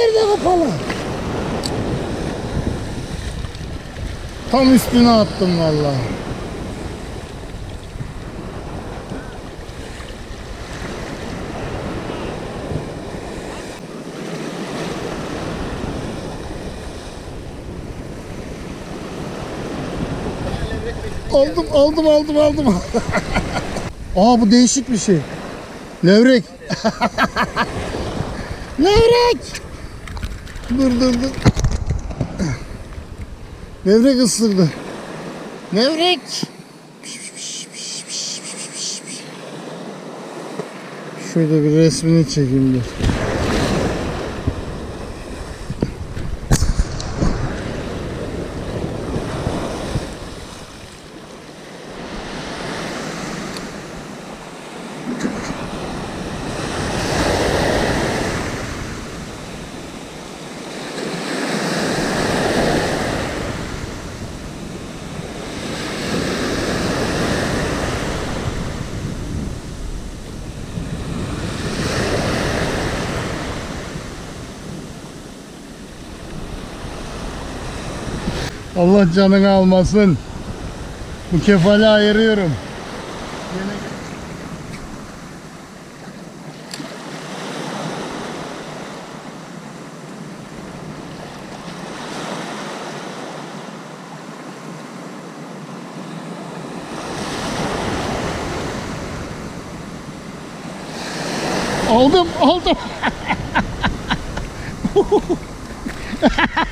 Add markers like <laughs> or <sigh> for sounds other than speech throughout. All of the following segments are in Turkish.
yerde kapalı. Tam üstüne attım vallahi. Aldım aldım aldım aldım. <laughs> Aa bu değişik bir şey. Levrek. <laughs> Levrek. Dur dur dur. Levrek ısırdı. Levrek. Şöyle bir resmini çekeyim dur. Allah canını almasın. Bu kefali ayırıyorum. Aldım, aldım. <laughs>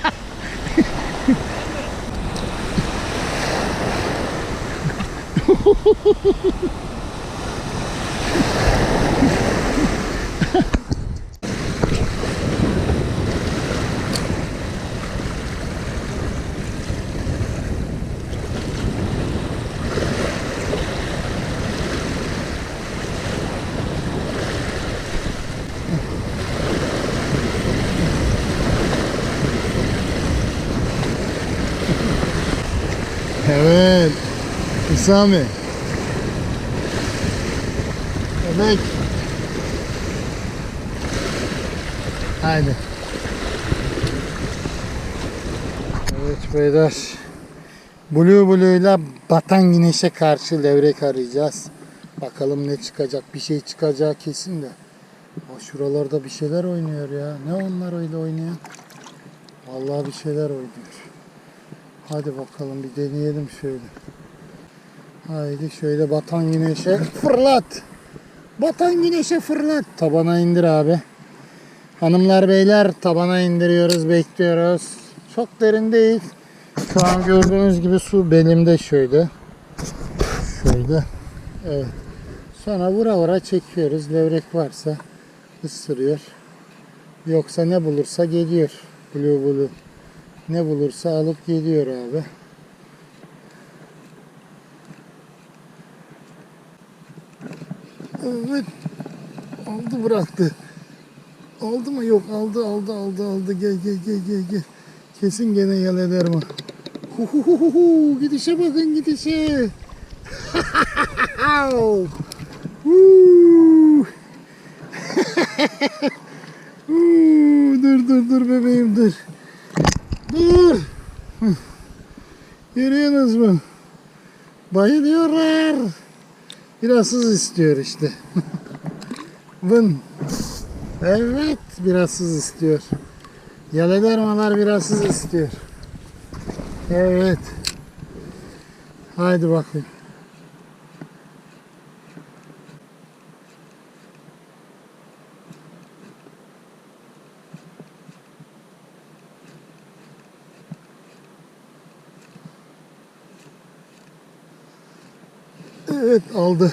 Evet. İsami. Evet. Haydi. Evet beyler. Blue Blue ile batan güneşe karşı levrek arayacağız. Bakalım ne çıkacak. Bir şey çıkacağı kesin de. Aa, şuralarda bir şeyler oynuyor ya. Ne onlar öyle oynayan? Vallahi bir şeyler oynuyor. Hadi bakalım bir deneyelim şöyle. Haydi şöyle batan güneşe fırlat. Batan güneşe fırlat. Tabana indir abi. Hanımlar beyler tabana indiriyoruz bekliyoruz. Çok derin değil. Şu an gördüğünüz gibi su belimde şöyle. Şöyle. Evet. Sonra vura vura çekiyoruz. Levrek varsa ısırıyor. Yoksa ne bulursa geliyor. Blue blue. Ne bulursa alıp geliyor abi. Evet. Aldı bıraktı. Aldı mı? Yok aldı aldı aldı aldı. Gel gel gel gel gel. Kesin gene yel eder mi? Hu. Gidişe bakın gidişe. <laughs> <laughs> Dur dur dur bebeğim dur. Dur. Görüyorsunuz mu? Bayılıyorlar. Biraz hız istiyor işte. Vın. Evet, biraz hız istiyor. Yaledarmalar biraz hız istiyor. Evet. Haydi bakayım. Evet aldı.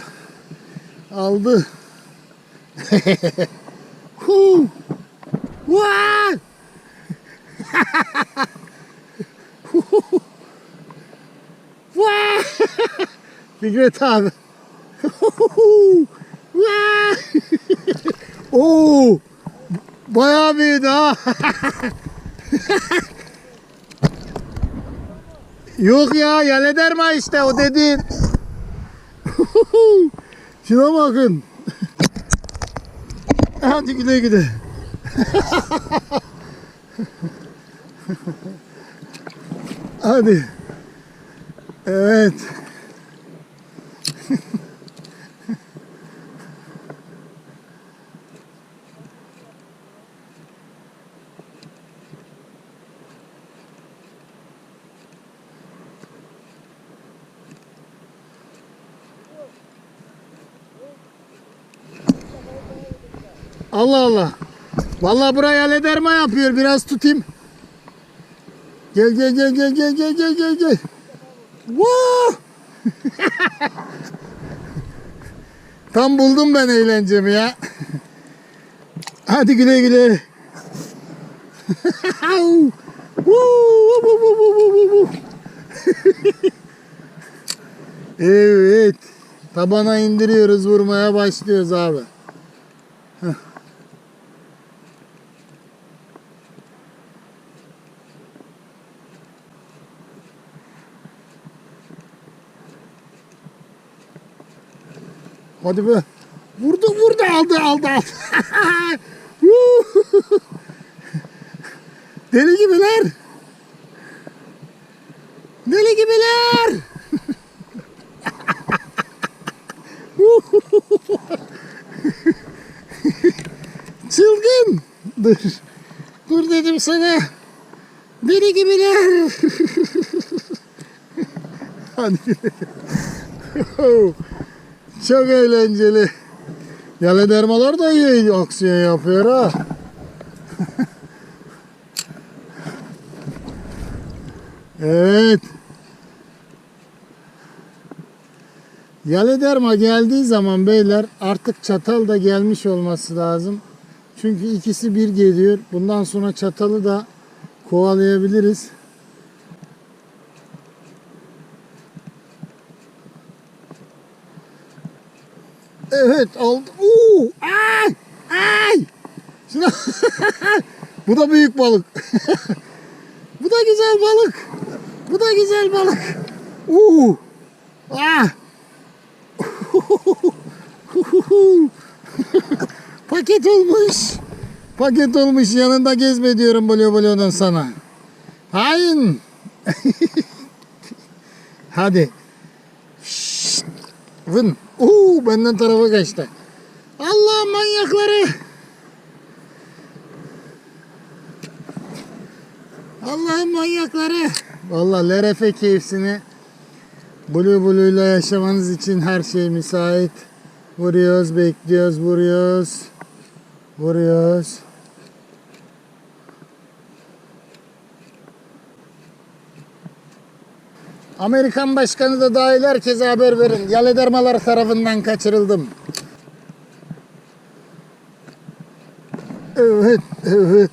Aldı. <laughs> Hu! Vay! <laughs> Vay! Fikret abi. <laughs> Oo! Bayağı büyüdü ha. Yok ya, yalederma işte o dediğin. <laughs> Şuna bakın. <laughs> Hadi güle güle. <laughs> Hadi. Evet. Allah Allah. Vallahi buraya halederma yapıyor. Biraz tutayım. Gel gel gel gel gel gel gel gel gel. Woo! <laughs> Tam buldum ben eğlencemi ya. Hadi güle güle. <laughs> <laughs> Evet. Tabana indiriyoruz, vurmaya başlıyoruz abi. Hadi be. Vurdu vurdu aldı aldı aldı. <laughs> Deli gibiler. Deli gibiler. <laughs> Çılgın. Dur. Dur dedim sana. Deli gibiler. <laughs> Hadi. Çok eğlenceli. Yale dermalar da iyi aksiyon yapıyor ha. <laughs> evet. Yale derma geldiği zaman beyler artık çatal da gelmiş olması lazım. Çünkü ikisi bir geliyor. Bundan sonra çatalı da kovalayabiliriz. Evet aldı. Oo! Ay! Ay! Şuna... <laughs> Bu da büyük balık. <laughs> Bu da güzel balık. Bu da güzel balık. Oo! Ah! <laughs> Paket olmuş. Paket olmuş. Yanında gezme diyorum Blue Blue'dan sana. Hain. Hadi. Vın. Uuu benden tarafa kaçtı. Allah manyakları. Allah manyakları. Vallahi LRF keyfini Blue Blue ile yaşamanız için her şey müsait. Vuruyoruz, bekliyoruz, vuruyoruz. Vuruyoruz. Amerikan başkanı da dahil herkese haber verin. Yaledermalar tarafından kaçırıldım. Evet, evet.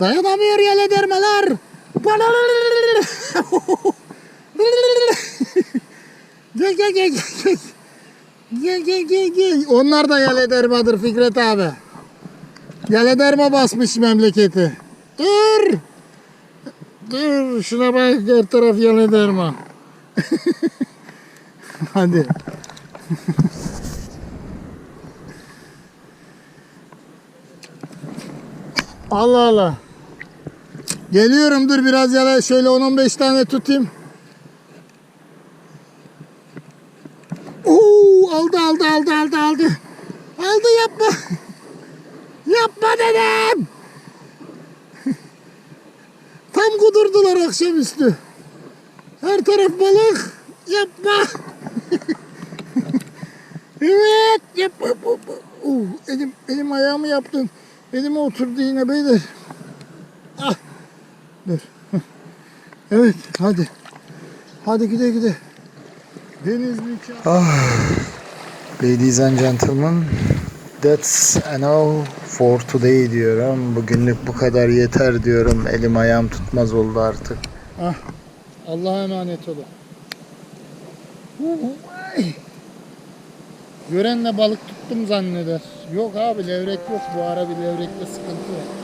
Dayanamıyor yaledermalar. gel gel gel gel. Gel gel gel gel. Onlar da yaledermadır Fikret abi. Yalederma basmış memleketi. Dur. Dur şuna bak her taraf yalı derma. <laughs> Hadi. <laughs> Allah Allah. Geliyorum dur biraz yala şöyle 10-15 tane tutayım. Oo aldı aldı aldı aldı aldı. Aldı yapma. <laughs> Yapma dedim. Tam kudurdular akşamüstü. Her taraf balık. Yapma. <laughs> evet. Yapma. Uh, elim, elim ayağımı yaptım. Elime oturdu yine beyler. Ah. Dur. <laughs> Evet hadi. Hadi gide gide. Deniz mükemmel. Ladies and gentlemen, that's enough for today diyorum. Bugünlük bu kadar yeter diyorum. Elim ayağım tutmaz oldu artık. Ah, Allah'a emanet olun. Görenle balık tuttum zanneder. Yok abi levrek yok. Bu ara bir levrekte sıkıntı var.